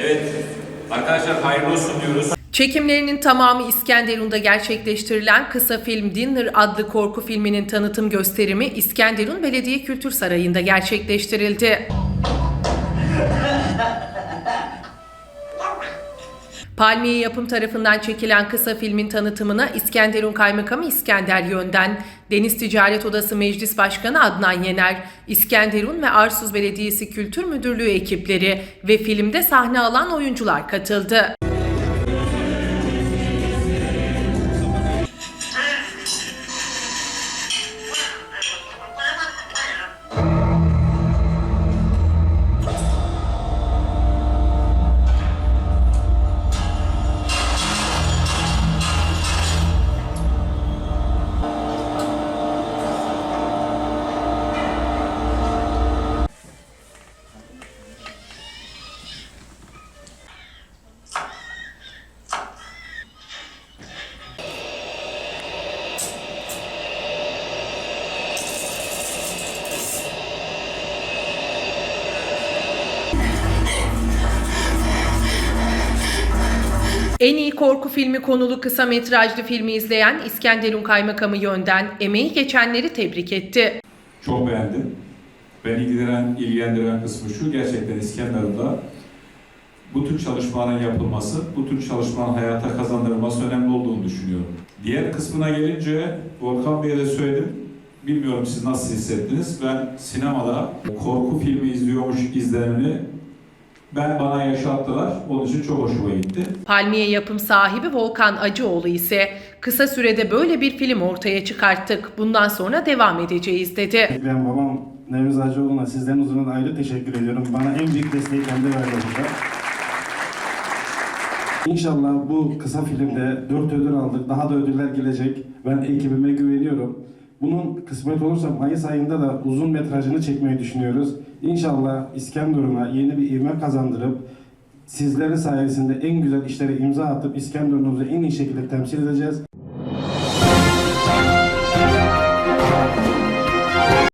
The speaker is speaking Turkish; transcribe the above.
Evet. Arkadaşlar hayırlı olsun diyoruz. Çekimlerinin tamamı İskenderun'da gerçekleştirilen kısa film Dinner adlı korku filminin tanıtım gösterimi İskenderun Belediye Kültür Sarayı'nda gerçekleştirildi. Palmiye Yapım tarafından çekilen kısa filmin tanıtımına İskenderun Kaymakamı İskender Yönden, Deniz Ticaret Odası Meclis Başkanı Adnan Yener, İskenderun ve Arsuz Belediyesi Kültür Müdürlüğü ekipleri ve filmde sahne alan oyuncular katıldı. En iyi korku filmi konulu kısa metrajlı filmi izleyen İskenderun Kaymakamı Yönden emeği geçenleri tebrik etti. Çok beğendim. Beni ilgilendiren, ilgilendiren kısmı şu, gerçekten İskenderun'da bu tür çalışmaların yapılması, bu tür çalışmanın hayata kazandırılması önemli olduğunu düşünüyorum. Diğer kısmına gelince, Volkan Bey'e de söyledim, bilmiyorum siz nasıl hissettiniz, ben sinemada korku filmi izliyormuş izlenimini ben bana yaşattılar, onun için çok hoşuma gitti. Palmiye yapım sahibi Volkan Acıoğlu ise kısa sürede böyle bir film ortaya çıkarttık. Bundan sonra devam edeceğiz dedi. Ben babam Nevriz Hacıoğlu'na sizden huzuruna ayrı teşekkür ediyorum. Bana en büyük desteği kendi verdi burada. İnşallah bu kısa filmde dört ödül aldık. Daha da ödüller gelecek. Ben ekibime güveniyorum. Bunun kısmet olursa Mayıs ayında da uzun metrajını çekmeyi düşünüyoruz. İnşallah İskenderun'a yeni bir ivme kazandırıp sizlerin sayesinde en güzel işlere imza atıp İskenderun'umuzu en iyi şekilde temsil edeceğiz.